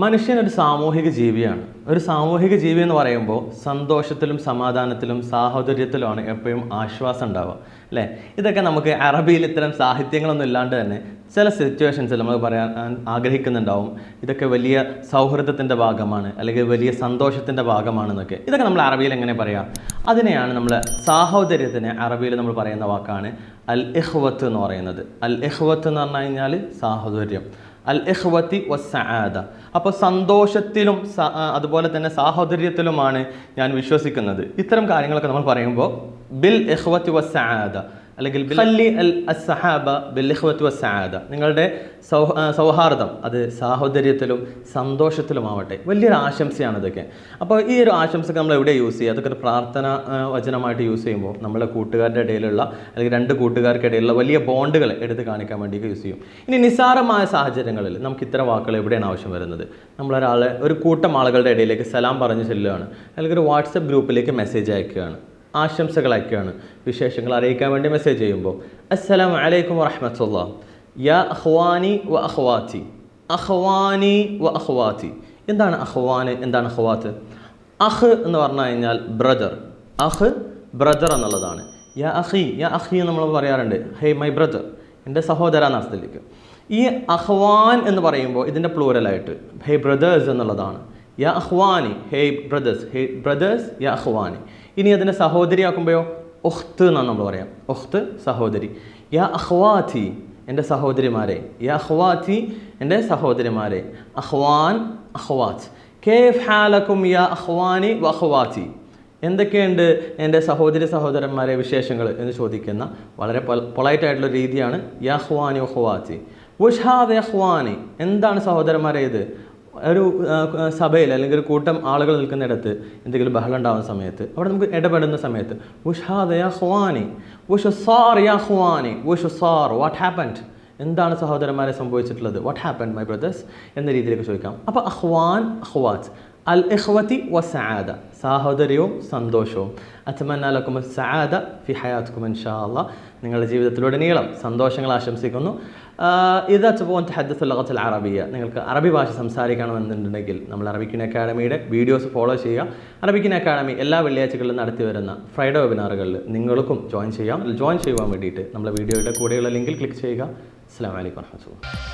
മനുഷ്യൻ ഒരു സാമൂഹിക ജീവിയാണ്. ഒരു സാമൂഹിക ജീവി എന്ന് പറയുമ്പോൾ സന്തോഷത്തിലും സമാധാനത്തിലും സാഹോദര്യത്തിലുമാണ് എപ്പോഴും ആശ്വാസം ഉണ്ടാവുക അല്ലേ? ഇതൊക്കെ നമുക്ക് അറബിയിൽ ഇത്തരം സാഹിത്യങ്ങളൊന്നും ഇല്ലാണ്ട് തന്നെ ചില സിറ്റുവേഷൻസിൽ നമ്മൾ പറയാൻ ആഗ്രഹിക്കുന്നുണ്ടാവും. ഇതൊക്കെ വലിയ സൗഹൃദത്തിന്റെ ഭാഗമാണ് അല്ലെങ്കിൽ വലിയ സന്തോഷത്തിന്റെ ഭാഗമാണെന്നൊക്കെ. ഇതൊക്കെ നമ്മൾ അറബിയിൽ എങ്ങനെ പറയാം? അതിനെയാണ് നമ്മൾ സാഹോദര്യത്തിന് അറബിയിൽ നമ്മൾ പറയുന്ന വാക്കാണ് അൽ ഇഹ്വത്ത് എന്ന് പറയുന്നത്. അൽ ഇഹ്വത്ത് എന്ന് പറഞ്ഞു കഴിഞ്ഞാൽ സാഹോദര്യം. അൽ ഇഹ്വത്തി വസ്സആദ അപ്പോൾ സന്തോഷത്തിലും അതുപോലെ തന്നെ സാഹോദര്യത്തിലുമാണ് ഞാൻ വിശ്വസിക്കുന്നത്. ഇത്തരം കാര്യങ്ങളൊക്കെ നമ്മൾ പറയുമ്പോൾ ബിൽ ഇഹ്വത്തി വസ്സആദ അല്ലെങ്കിൽ ഖല്ലി അൽ അസഹാബ ബിൽ വസാദ നിങ്ങളുടെ സൗഹാർദ്ദം അത് സാഹോദര്യത്തിലും സന്തോഷത്തിലുമാവട്ടെ. വലിയൊരു ആശംസയാണ് ഇതൊക്കെ. അപ്പോൾ ഈ ഒരു ആശംസ നമ്മൾ എവിടെ യൂസ് ചെയ്യുക? അതൊക്കെ ഒരു പ്രാർത്ഥന വചനമായിട്ട് യൂസ് ചെയ്യുമ്പോൾ നമ്മളെ കൂട്ടുകാരുടെ ഇടയിലുള്ള അല്ലെങ്കിൽ രണ്ട് കൂട്ടുകാർക്കിടയിലുള്ള വലിയ ബോണ്ടുകൾ എടുത്ത് കാണിക്കാൻ വേണ്ടി യൂസ് ചെയ്യും. ഇനി നിസ്സാരമായ സാഹചര്യങ്ങളിൽ നമുക്ക് ഇത്തരം വാക്കുകൾ എവിടെയാണ് ആവശ്യം വരുന്നത്? നമ്മളൊരാളെ ഒരു കൂട്ടം ആളുകളുടെ ഇടയിലേക്ക് സലാം പറഞ്ഞു ചെല്ലുകയാണ്. അല്ലെങ്കിൽ ഒരു വാട്സപ്പ് ഗ്രൂപ്പിലേക്ക് മെസ്സേജ് അയക്കുകയാണ്. ആശംസകൾ അയക്കുകയാണ് വിശേഷങ്ങൾ അറിയിക്കാൻ വേണ്ടി മെസ്സേജ് ചെയ്യുമ്പോൾ അസ്സലാം വലൈക്കും വറഹമത്തുള്ള. യാ അഹ്വാനി വ അഹ്വാത്തി അഹ്വാനി വ അഹ്വാത്തി എന്താണ് അഹ്വാന് എന്താണ് അഹ്വാത്ത് അഹ് എന്ന് പറഞ്ഞു കഴിഞ്ഞാൽ ബ്രദർ അഹ് ബ്രദർ എന്നുള്ളതാണ്. യാ അഹി യാ അഹി നമ്മൾ പറയാറുണ്ട്. ഹേ മൈ ബ്രദർ എന്റെ സഹോദര എന്ന ഈ അഹ്വാൻ എന്ന് പറയുമ്പോൾ ഇതിന്റെ പ്ലൂരലായിട്ട് ഹേ ബ്രദേഴ്സ് എന്നുള്ളതാണ്. യാ അഹ്വാനി ഹേ ബ്രദേഴ്സ് ഹേ ബ്രദേഴ്സ് യാ അഹ്വാനി ഇനി അതിനെ സഹോദരിയാക്കുമ്പോഴോ? ഒഹ്ത്ത് എന്നാണ് നമ്മൾ പറയാം. ഒഹ്ത്ത് സഹോദരി. യാ അഹ്വാഥി എന്റെ സഹോദരിമാരെ. യാ അഹ്വാഥി എന്റെ സഹോദരിമാരെ. അഹ്വാൻ അഹ്വാത്ത് കേഫ് ഹാലക്കും യാ അഹ്വാനി വ അഹ്വാത്തി എന്തൊക്കെയുണ്ട് എന്റെ സഹോദരി സഹോദരന്മാരെ വിശേഷങ്ങൾ എന്ന് ചോദിക്കുന്ന വളരെ പൊളൈറ്റ് ആയിട്ടുള്ള രീതിയാണ് യഹ്വാനി ഒഹ്വാത്തി ഉഷാദ് യഹ്വാനി എന്താണ് സഹോദരന്മാരെ ഇത്? ഒരു സഭയിൽ അല്ലെങ്കിൽ ഒരു കൂട്ടം ആളുകൾ നിൽക്കുന്നിടത്ത് എന്തെങ്കിലും ബഹളം ഉണ്ടാകുന്ന സമയത്ത് അവിടെ നമുക്ക് ഇടപെടുന്ന സമയത്ത് വാട്ട് ഹാപ്പൻഡ് എന്താണ് സഹോദരന്മാരെ സംഭവിച്ചിട്ടുള്ളത്? വാട്ട് ഹാപ്പൻ മൈ ബ്രദേഴ്സ് എന്ന രീതിയിലേക്ക് ചോദിക്കാം. അപ്പോൾ അഹ്വാൻ അഹ്വാത്ത് അൽ ഇഖ്വത്തി വ സആദ സാഹോദര്യവും സന്തോഷവും. അത്തമന്നാലക്കും സആദ ഫി ഹയാത്തുക്കും ഇൻഷാ അല്ലാ നിങ്ങളുടെ ജീവിതത്തിലുടനീളം സന്തോഷങ്ങൾ ആശംസിക്കുന്നു. ഇത് അച്ഛൻ ഹദ്ദത്ത് ലഗത്തുൽ അറബിയ. നിങ്ങൾക്ക് അറബി ഭാഷ സംസാരിക്കണമെന്നുണ്ടെങ്കിൽ നമ്മൾ അറബിക്കിൻ അക്കാഡമിയുടെ വീഡിയോസ് ഫോളോ ചെയ്യുക. അറബിക്കിൻ അക്കാഡമി എല്ലാ വെള്ളിയാഴ്ചകളിലും നടത്തി വരുന്ന ഫ്രൈഡേ വെബിനാറുകളിൽ നിങ്ങൾക്കും ജോയിൻ ചെയ്യാം. ജോയിൻ ചെയ്യുവാൻ വേണ്ടിയിട്ട് നമ്മളെ വീഡിയോയുടെ കൂടെയുള്ള ലിങ്കിൽ ക്ലിക്ക് ചെയ്യുക. അസ്സാം വലൈക്കും വർഹമത്തുള്ള